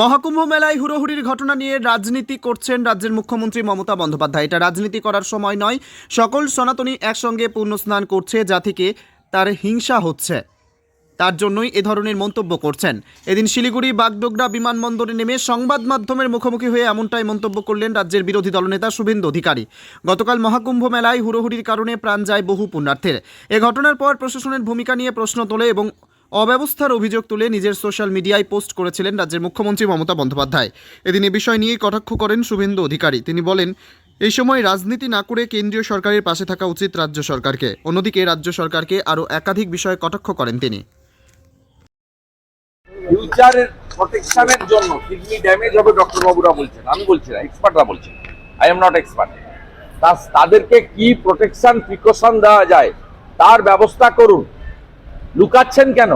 মহাকুম্ভ মেলায় হুড়োহুড়ির ঘটনা নিয়ে রাজনীতি করছেন রাজ্যের মুখ্যমন্ত্রী মমতা বন্দ্যোপাধ্যায়। এটা রাজনীতি করার সময় নয়, সকল সনাতনী একসঙ্গে পূর্ণ স্নান করছে যা থেকে তার হিংসা হচ্ছে। তার জন্যই এ ধরনের মন্তব্য করছেন। এদিন শিলিগুড়ি বাগডোগরা বিমানবন্দরে নেমে সংবাদ মাধ্যমের মুখোমুখি হয়ে এমনটাই মন্তব্য করলেন রাজ্যের বিরোধী দলনেতা শুভেন্দু অধিকারী। গতকাল মহাকুম্ভ মেলায় হুড়োহুড়ির কারণে প্রাণ যায় বহু পুণ্যার্থের। এ ঘটনার পর প্রশাসনের ভূমিকা নিয়ে প্রশ্ন তোলে এবং অব্যবস্থার অভিযোগ তুলে নিজের সোশ্যাল মিডিয়ায় পোস্ট করেছিলেন রাজ্যের মুখ্যমন্ত্রী মমতা বন্দ্যোপাধ্যায়। এদিন এ বিষয় নিয়ে কটাক্ষ করেন শুভেন্দু অধিকারী। তিনি বলেন, এই সময় রাজনীতি না করে কেন্দ্রীয় সরকারের পাশে থাকা উচিত রাজ্য সরকারকে। অন্যদিকে রাজ্য সরকারকে আরও একাধিক বিষয়ে কটাক্ষ করেন তিনি। ফিউচারের প্রোটেকশনের জন্য কিডনি ড্যামেজ হবে ডক্টর বাবুরা বলছেন, আমি বলছি না এক্সপার্টরা বলছেন। আই এম নট এক্সপার্ট তাদেরকে কি প্রোটেকশন প্রিকশন দেওয়া যায়, তার ব্যবস্থা করুন। লুকাচ্ছেন কেন?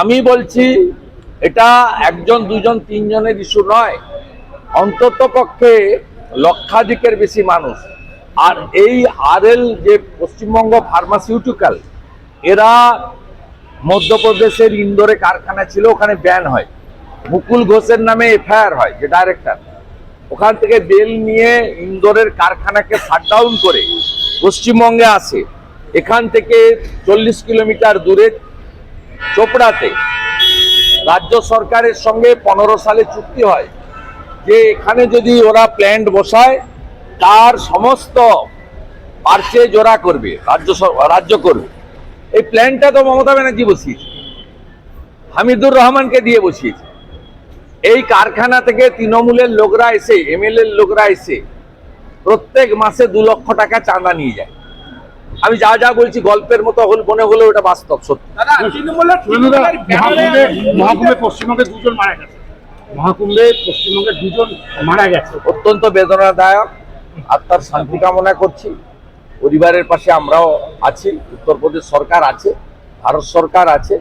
আমি বলছি, এটা একজন, দুজন, তিনজনের ইস্যু নয়। অন্তত পক্ষে লক্ষাধিকের বেশি মানুষ। আর এই আরএল যে পশ্চিমবঙ্গ ফার্মাসিউটিক্যাল, এরা মধ্যপ্রদেশের ইন্দোরে কারখানা ছিল, ওখানে ব্যান হয়। মুকুল ঘোষের নামে এফআইআর হয়, যে ডাইরেক্টর। ওখান থেকে বেল নিয়ে ইন্দোরের কারখানাকে শাটডাউন করে পশ্চিমবঙ্গে আসে। এখান থেকে চল্লিশ কিলোমিটার দূরে চোপড়াতে রাজ্য সরকারের সঙ্গে পনেরো সালে চুক্তি হয় যে এখানে যদি ওরা প্ল্যান্ট বসায়, তার সমস্ত পারচেজ ওরা করবে, রাজ্য রাজ্য করবে। এই প্ল্যানটা তো মমতা ব্যানার্জি বসিয়েছে, হামিদুর রহমানকে দিয়ে বসিয়েছে। এই কারখানা থেকে তৃণমূলের লোকরা এসে এমএলএ লোকরা এসে প্রত্যেক মাসে দু লক্ষ টাকা চাঁদা নিয়ে যায়। আমি যা যা বলছি গল্পের মতো হল মনে হলো ওটা বাস্তব সত্যি। মহাকুম্ভে পশ্চিমবঙ্গে দুজন মারা গেছে। মহাকুম্ভে পশ্চিমবঙ্গে দুজন মারা গেছে। অত্যন্ত বেদনাদায়ক আত্মার শান্তি কামনা করছি। পরিবারের পাশে আমরাও আছি উত্তরপ্রদেশ সরকার আছে ভারত সরকার আছে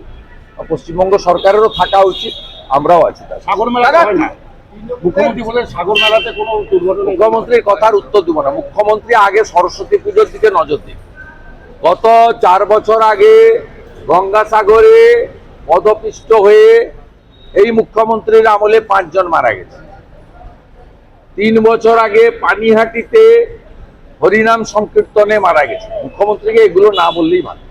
পশ্চিমবঙ্গ সরকারেরও থাকা উচিত আমরাও আছি তার সাগর মেলাতে মুখ্যমন্ত্রী বলেন সাগর মেলাতে কোনো মুখ্যমন্ত্রীর কথার উত্তর দিব না। মুখ্যমন্ত্রী আগে সরস্বতী পুজোর দিকে নজর দিন। গত চার বছর আগে গঙ্গাসাগরে পদপিষ্ট হয়ে এই মুখ্যমন্ত্রীর আমলে পাঁচজন মারা গেছে। তিন বছর আগে পানিহাটিতে হরিনাম সংকীর্তনে মারা গেছে। মুখ্যমন্ত্রীকে এগুলো না বললেই ভালো।